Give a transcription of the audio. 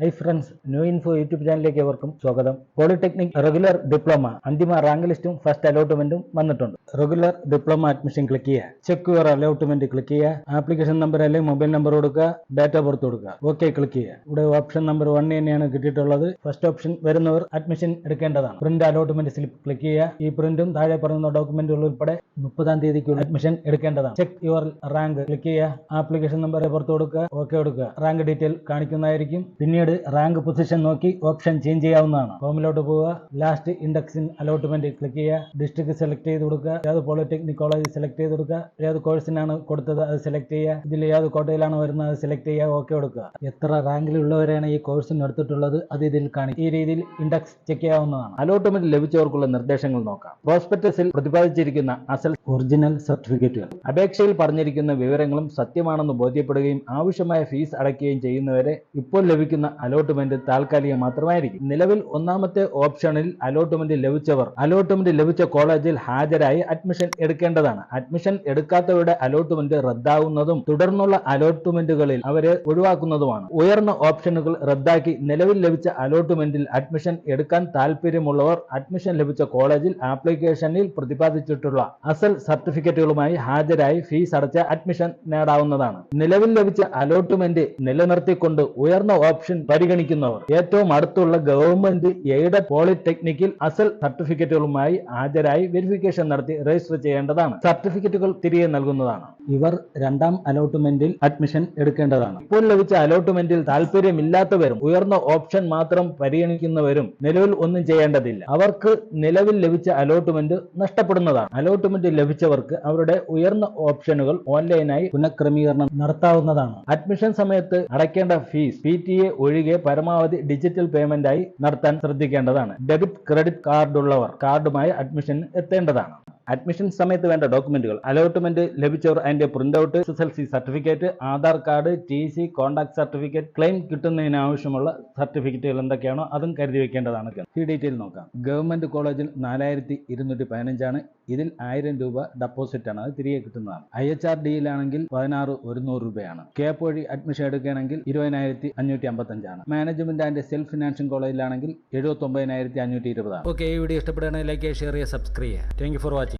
Hi friends new info YouTube ചാനലിലേക്ക് ഏവർക്കും സ്വാഗതം. പോളിടെക്നിക് റെഗുലർ ഡിപ്ലോമ അന്തിമ റാങ്ക് ലിസ്റ്റും ഫസ്റ്റ് അലോട്ട്മെന്റും വന്നിട്ടുണ്ട്. റെഗുലർ ഡിപ്ലോമ അഡ്മിഷൻ ക്ലിക്ക് ചെയ്യുക. ചെക്ക് യുവർ അലോട്ട്മെന്റ് ക്ലിക്ക് ചെയ്യുക. ആപ്ലിക്കേഷൻ നമ്പർ അല്ലെങ്കിൽ മൊബൈൽ നമ്പർ കൊടുക്കുക. ഡാറ്റ ബർത്ത് കൊടുക്കുക. ഓക്കെ ക്ലിക്ക് ചെയ്യുക. ഇവിടെ ഓപ്ഷൻ നമ്പർ വൺ തന്നെയാണ് കിട്ടിയിട്ടുള്ളത്. ഫസ്റ്റ് ഓപ്ഷൻ വരുന്നവർ അഡ്മിഷൻ എടുക്കേണ്ടതാണ്. പ്രിന്റ് അലോട്ട്മെന്റ് സ്ലിപ്പ് ക്ലിക്ക് ചെയ്യുക. ഈ പ്രിന്റും താഴെ പറയുന്ന ഡോക്യുമെന്റുകൾ ഉൾപ്പെടെ മുപ്പതാം തീയതിക്കുള്ളിൽ അഡ്മിഷൻ എടുക്കേണ്ടതാണ്. ചെക്ക് യുവർ റാങ്ക് ക്ലിക്ക് ചെയ്യുക. ആപ്ലിക്കേഷൻ നമ്പർ പുറത്ത് കൊടുക്കുക. ഓക്കെ കൊടുക്കുക. റാങ്ക് ഡീറ്റെയിൽ കാണിക്കുന്നതായിരിക്കും. പിന്നീട് റാങ്ക് പൊസിഷൻ നോക്കി ഓപ്ഷൻ ചേഞ്ച് ചെയ്യാവുന്നതാണ്. ഫോമിലോട്ട് പോവുക. ലാസ്റ്റ് ഇൻഡെക്സിൻ അലോട്ട്മെന്റ് ക്ലിക്ക് ചെയ്യുക. ഡിസ്ട്രിക്ട് സെലക്ട് ചെയ്ത് കൊടുക്കുക. ഏത് പോളിടെക്നിക് കോളേജ് സെലക്ട് ചെയ്ത് കൊടുക്കുക. ഏത് കോഴ്സിനാണ് കൊടുത്തത് അത് സെലക്ട് ചെയ്യുക. ഇതിൽ ഏത് കോട്ടയിലാണ് വരുന്നത് അത് സെലക്ട് ചെയ്യുക. ഓക്കെ കൊടുക്കുക. എത്ര റാങ്കിലുള്ളവരാണ് ഈ കോഴ്സിന് എടുത്തിട്ടുള്ളത് അത് ഇതിൽ കാണിക്കും. ഈ രീതിയിൽ ഇൻഡക്സ് ചെക്ക് ചെയ്യാവുന്നതാണ്. അലോട്ട്മെന്റ് ലഭിച്ചവർക്കുള്ള നിർദ്ദേശങ്ങൾ നോക്കാം. പ്രോസ്പെക്ടസിൽ പ്രതിപാദിച്ചിരിക്കുന്ന അസൽ ഒറിജിനൽ സർട്ടിഫിക്കറ്റുകൾ. അപേക്ഷയിൽ പറഞ്ഞിരിക്കുന്ന വിവരങ്ങളും സത്യമാണെന്ന് ബോധ്യപ്പെടുകയും ആവശ്യമായ ഫീസ് അടയ്ക്കുകയും ചെയ്യുന്നവരെ ഇപ്പോൾ ലഭിക്കുന്ന അലോട്ട്മെന്റ് താൽക്കാലികം മാത്രമായിരിക്കും. നിലവിൽ ഒന്നാമത്തെ ഓപ്ഷനിൽ അലോട്ട്മെന്റ് ലഭിച്ചവർ അലോട്ട്മെന്റ് ലഭിച്ച കോളേജിൽ ഹാജരായി അഡ്മിഷൻ എടുക്കേണ്ടതാണ്. അഡ്മിഷൻ എടുക്കാത്തവരുടെ അലോട്ട്മെന്റ് റദ്ദാവുന്നതും തുടർന്നുള്ള അലോട്ട്മെന്റുകളിൽ അവരെ ഒഴിവാക്കുന്നതുമാണ്. ഉയർന്ന ഓപ്ഷനുകൾ റദ്ദാക്കി നിലവിൽ ലഭിച്ച അലോട്ട്മെന്റിൽ അഡ്മിഷൻ എടുക്കാൻ താല്പര്യമുള്ളവർ അഡ്മിഷൻ ലഭിച്ച കോളേജിൽ ആപ്ലിക്കേഷനിൽ പ്രതിപാദിച്ചിട്ടുള്ള അസൽ സർട്ടിഫിക്കറ്റുകളുമായി ഹാജരായി ഫീസ് അടച്ച അഡ്മിഷൻ നേടാവുന്നതാണ്. നിലവിൽ ലഭിച്ച അലോട്ട്മെന്റ് നിലനിർത്തിക്കൊണ്ട് ഉയർന്ന ഓപ്ഷൻ പരിഗണിക്കുന്നവർ. ഏറ്റവും അടുത്തുള്ള ഗവൺമെന്റ് എയ്ഡഡ് പോളിടെക്നിക്കിൽ അസൽ സർട്ടിഫിക്കറ്റുകളുമായി ഹാജരായി വെരിഫിക്കേഷൻ നടത്തി രജിസ്റ്റർ ചെയ്യേണ്ടതാണ്. സർട്ടിഫിക്കറ്റുകൾ തിരികെ നൽകുന്നതാണ്. ഇവർ രണ്ടാം അലോട്ട്മെന്റിൽ അഡ്മിഷൻ എടുക്കേണ്ടതാണ്. ഇപ്പോൾ ലഭിച്ച അലോട്ട്മെന്റിൽ താല്പര്യമില്ലാത്തവരും ഉയർന്ന ഓപ്ഷൻ മാത്രം പരിഗണിക്കുന്നവരും നിലവിൽ ഒന്നും ചെയ്യേണ്ടതില്ല. അവർക്ക് നിലവിൽ ലഭിച്ച അലോട്ട്മെന്റ് നഷ്ടപ്പെടുന്നതാണ്. അലോട്ട്മെന്റ് ലഭിച്ചവർക്ക് അവരുടെ ഉയർന്ന ഓപ്ഷനുകൾ ഓൺലൈനായി പുനഃക്രമീകരണം നടത്താവുന്നതാണ്. അഡ്മിഷൻ സമയത്ത് അടയ്ക്കേണ്ട ഫീസ് പി ടി എ ഒഴികെ പരമാവധി ഡിജിറ്റൽ പേയ്മെന്റായി നടത്താൻ ശ്രദ്ധിക്കേണ്ടതാണ്. ഡെബിറ്റ് ക്രെഡിറ്റ് കാർഡുള്ളവർ കാർഡുമായി അഡ്മിഷൻ എത്തേണ്ടതാണ്. അഡ്മിഷൻ സമയത്ത് വേണ്ട ഡോക്യുമെന്റുകൾ അലോട്ട്മെന്റ് ലഭിച്ചവർ അതിന്റെ print out S S L C certificate Aadhaar card T C contact certificate claim കിട്ടുന്നതിന് ആവശ്യമുള്ള സർട്ടിഫിക്കറ്റുകൾ എന്തൊക്കെയാണോ അതും കരുതി വെക്കേണ്ടതാണ്. ഈ ഡീറ്റെയിൽ നോക്കാം. ഗവൺമെന്റ് കോളേജിൽ നാലായിരത്തി ഇരുന്നൂറ്റി പതിനഞ്ചാണ് ഇതിൽ ആയിരം രൂപ ഡെപ്പോസിറ്റ് ആണ്. അത് തിരികെ കിട്ടുന്നതാണ്. ഐ എച്ച് ആർ ഡിയിലാണെങ്കിൽ പതിനാറ് ഒരുന്നൂറ് രൂപയാണ്. കേപ്പ് വഴി അഡ്മിഷൻ എടുക്കുകയാണെങ്കിൽ ഇരുപതിനായിരത്തി അഞ്ഞൂറ്റി അമ്പത്തഞ്ചാണ് മാനേജ്മെന്റ് ആൻഡ് സെൽഫ് ഫിനാൻഷ്യൽ കോളേജിലാണെങ്കിൽ എഴുപത്തി ഒമ്പതിനായിരത്തി അഞ്ഞൂറ്റി ഇരുപതാണ് ഓക്കെ ഈ വീഡിയോ ഇഷ്ടപ്പെടുകയാണെങ്കിൽ ലൈക്ക് ഷെയർ ചെയ്യുക സബ്സ്ക്രൈബ് ചെയ്യുക. Thank for watching